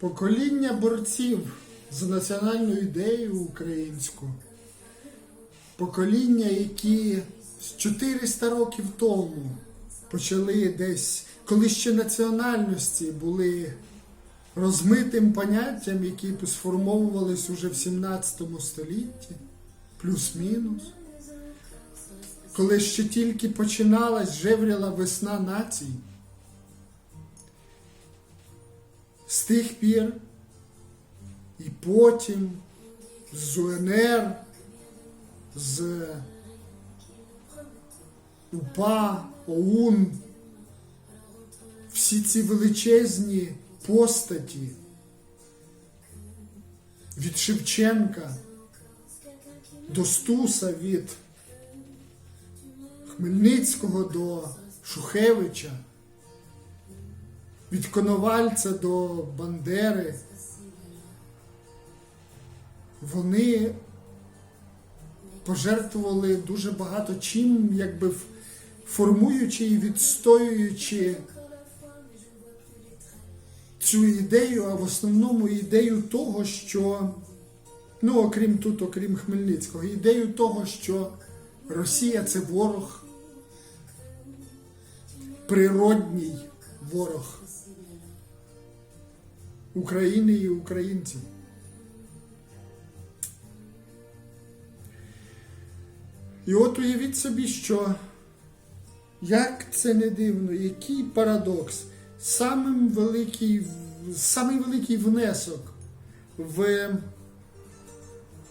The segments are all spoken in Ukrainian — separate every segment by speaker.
Speaker 1: Покоління борців за національну ідею українську. Покоління, які з 400 років тому почали десь, коли ще національності були розмитим поняттям, які сформовувались уже в 17 столітті, плюс-мінус. Коли ще тільки починалась жевріла весна націй. З тих пір і потім з УНР, з УПА, ОУН, всі ці величезні постаті від Шевченка до Стуса, від Хмельницького до Шухевича від Коновальця до Бандери. Вони пожертвували дуже багато чим, якби формуючи і відстоюючи цю ідею, а в основному ідею того, що, ну окрім тут, окрім Хмельницького, ідею того, що Росія це ворог, природній ворог. України і українців. І от уявіть собі, що як це не дивно, який парадокс, самим великий, самий великий внесок в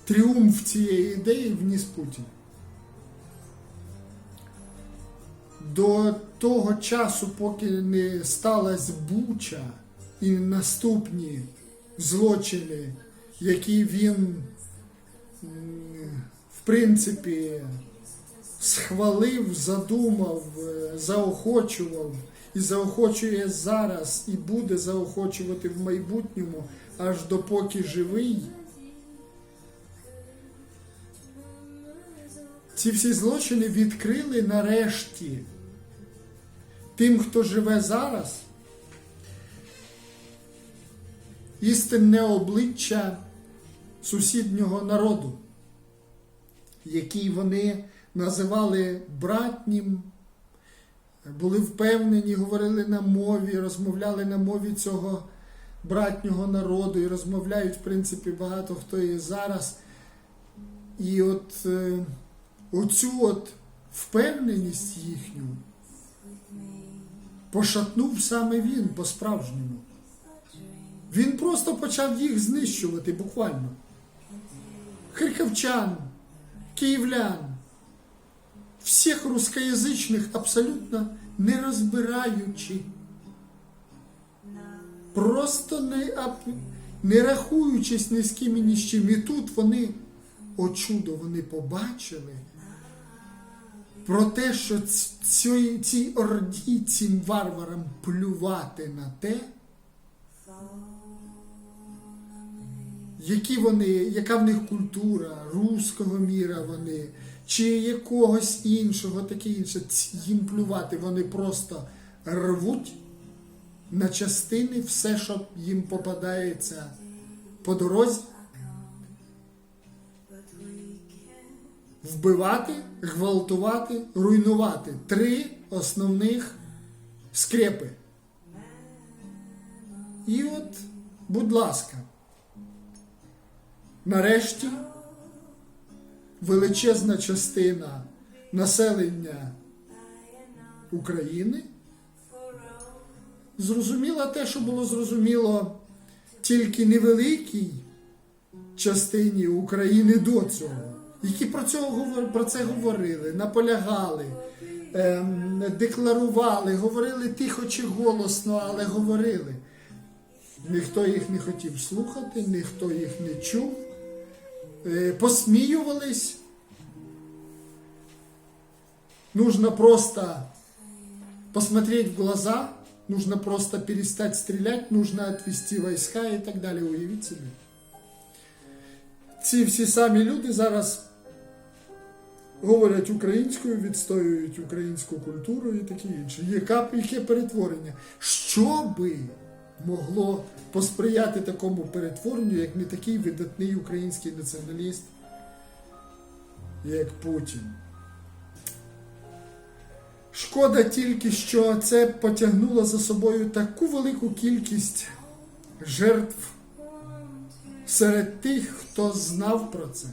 Speaker 1: тріумф цієї ідеї вніс Путін. До того часу, поки не сталася Буча і наступні злочини, які він, в принципі, схвалив, задумав, е, заохочував і заохочує зараз, і буде заохочувати в майбутньому, аж допоки живий. Ці всі злочини відкрили нарешті тим, хто живе зараз, істинне обличчя сусіднього народу, який вони називали братнім, були впевнені, говорили на мові, розмовляли на мові цього братнього народу і розмовляють, в принципі, багато хто і зараз. І от е, оцю от впевненість їхню пошатнув саме він по-справжньому. Він просто почав їх знищувати буквально. Харківчан, київлян, всіх рускоязичних абсолютно не розбираючи. Просто не, не рахуючись ні з ким і ні з чим. І тут вони, о чудо, вони побачили про те, що цій, цій орді, цим варварам плювати на те, які вони, яка в них культура, руського міра вони, чи якогось іншого, таке інше, їм плювати, вони просто рвуть на частини все, що їм попадається по дорозі. Вбивати, гвалтувати, руйнувати. Три основних скрепи. І от, будь ласка, нарешті величезна частина населення України зрозуміла те, що було зрозуміло тільки невеликій частині України до цього, які про, цього, про це говорили, наполягали, ем, декларували, говорили тихо чи голосно, але говорили. Ніхто їх не хотів слухати, ніхто їх не чув, Е, посміювались. Нужно просто посмотреть в глаза, нужно просто перестать стрелять, нужно отвести войска і так далі. Уявіть собі. Ці всі самі люди зараз говорять українською, відстоюють українську культуру і таке інше. Яке перетворення? Щоби могло посприяти такому перетворенню, як не такий видатний український націоналіст, як Путін. Шкода тільки, що це потягнуло за собою таку велику кількість жертв серед тих, хто знав про це,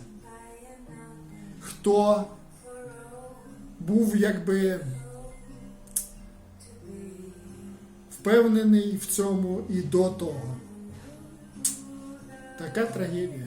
Speaker 1: хто був якби впевнений в цьому і до того. Така трагедія.